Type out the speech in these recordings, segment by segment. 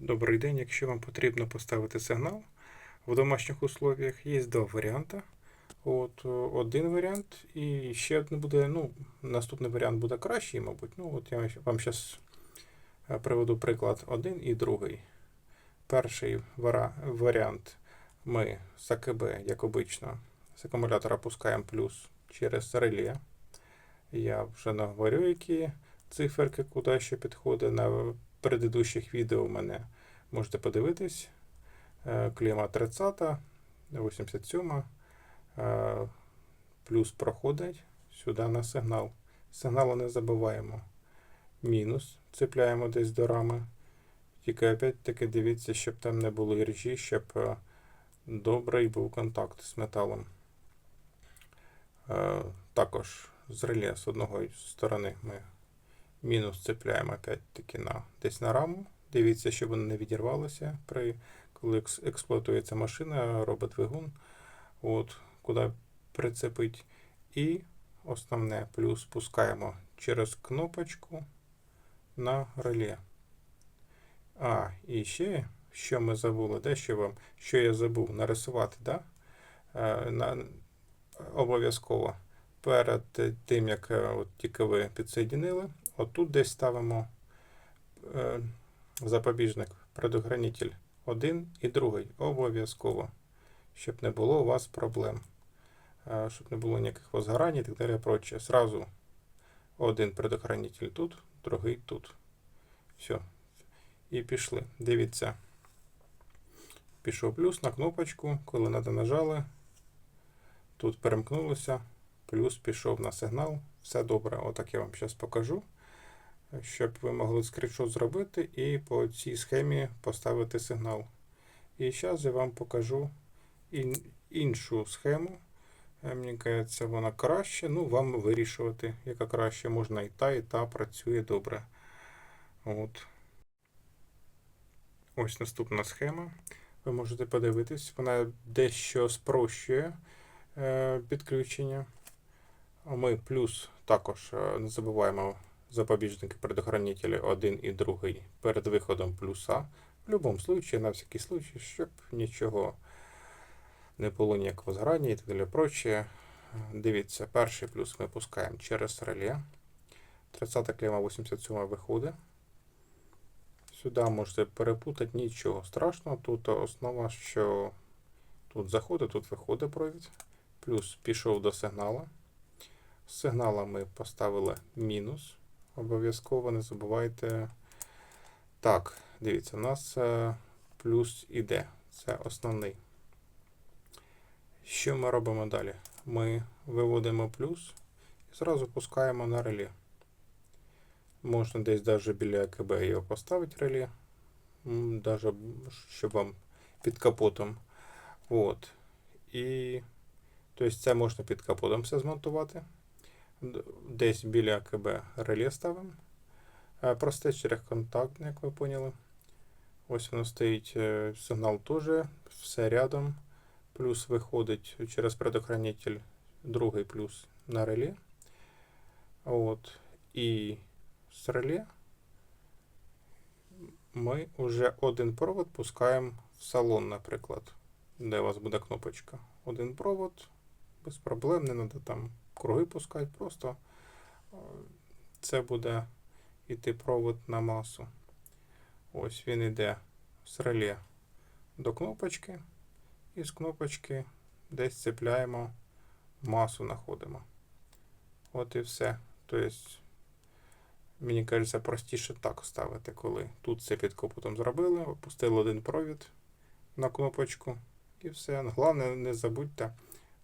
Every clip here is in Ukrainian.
Добрий день. Якщо вам потрібно поставити сигнал в домашніх условіях, є два варіанти. От, один варіант, і ще один буде, ну, наступний варіант буде кращий, мабуть. Ну, от я вам зараз приведу приклад один і другий. Перший варіант ми з АКБ, як обично, з акумулятора пускаємо плюс через реле. Я вже наговорю, які циферки, куди ще підходить. На предыдущих відео у мене можете подивитись. Кліма 30, 87, е, плюс проходить сюди на сигнал. Сигналу не забуваємо. Мінус цепляємо десь до рами. Тільки опять-таки дивіться, щоб там не було іржі, щоб е, добрий був контакт з металом. Е, Також з реле з одної сторони ми мінус цепляємо опять-таки на, десь на раму. Дивіться, щоб воно не відірвалося, при, коли екс- експлуатується машина, робить двигун. От, куди прицепить. І основне плюс пускаємо через кнопочку на реле. А, і ще, що ми забули, дещо вам, що я забув нарисувати, да? Е, на, обов'язково перед тим, як е, от тільки ви підсоєдинили, отут десь ставимо е, запобіжник, предохранитель один і другий. Обов'язково, щоб не було у вас проблем, е, щоб не було ніяких возгорань і так далі. Проче. Сразу один предохранитель тут, другий тут. Все. І пішли. Дивіться. Пішов плюс на кнопочку, коли надо нажали. Тут перемкнулося, плюс пішов на сигнал. Все добре. Отак я вам зараз покажу. Щоб ви могли скріншот зробити і по цій схемі поставити сигнал. І зараз я вам покажу ін- іншу схему. Е, Мені кажеться, вона краще. Ну, вам вирішувати, яка краще. Можна і та, і та працює добре. От. Ось наступна схема. Ви можете подивитись, вона дещо спрощує е, підключення. Ми плюс також е, не забуваємо запобіжники предохранителі один і другий перед виходом плюса. В будь-якому случае, на всякий случай, щоб нічого не було ніякого зграння і так далі прочее. Дивіться, перший плюс ми пускаємо через реле. 30 клема 87 виходить. Сюди можете перепутати нічого страшного. Тут основа, що тут заходить, тут виходить провід. Плюс пішов до сигнала. З сигнала ми поставили мінус. Обов'язково не забувайте. Так, дивіться, у нас е, плюс іде. Це основний. Що ми робимо далі? Ми виводимо плюс і зразу пускаємо на реле. Можна десь даже біля АКБ його поставити. М, Даже щоб вам під капотом. От. І тобто це можна під капотом все змонтувати. Десь біля АКБ реле ставимо. Просте контактне, як ви поняли. Ось воно стоїть е, сигнал теж, все рядом. Плюс виходить через предохранитель другий плюс на реле. От. І з реле ми вже один провод пускаємо в салон, наприклад, де у вас буде кнопочка. Один провод, без проблем, не треба там круги пускати, просто е, це буде йти провод на масу. Ось він йде з реле до кнопочки, і з кнопочки десь цепляємо масу, знаходимо. От і все. Тобто, мені кажеться, простіше так ставити, коли тут це під капотом зробили, опустили один провід на кнопочку і все. Головне, не забудьте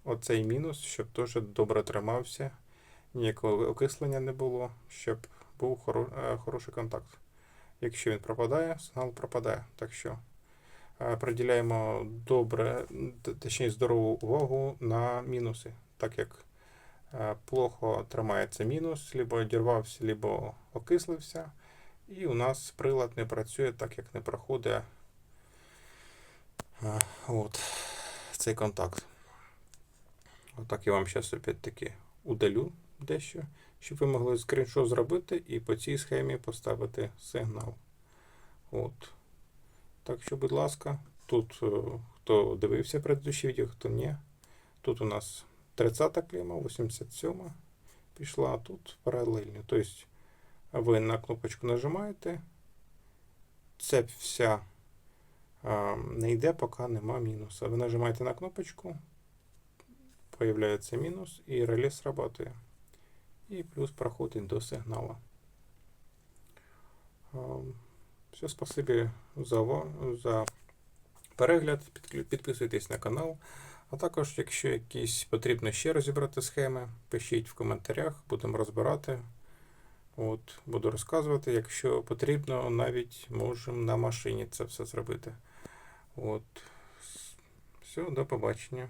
оцей мінус, щоб теж добре тримався, ніякого окислення не було, щоб був хоро- е, хороший контакт. Якщо він пропадає, сигнал пропадає. Так що е, приділяємо добре, точніше здорову увагу на мінуси, так як е, плохо тримається мінус, либо одірвався, либо окислився. І у нас прилад не працює, так як не проходить от, цей контакт. Отак я вам зараз опять-таки удалю дещо, щоб ви могли скріншот зробити і по цій схемі поставити сигнал. От. Так що, будь ласка, тут е, хто дивився предыдущі відео, хто ні. Тут у нас 30 клема, 87 пішла, а тут паралельно. Тобто ви на кнопочку нажимаєте, цепь вся а, не йде, поки нема мінуса. Ви нажимаєте на кнопочку, появляється мінус і реле срабатує. І плюс проходить до сигнала. Все, спасибі за, за перегляд. Підписуйтесь на канал. А також, якщо якісь потрібно ще розібрати схеми, пишіть в коментарях, будемо розбирати. От, буду розказувати. Якщо потрібно, навіть можемо на машині це все зробити. От. Все, до побачення.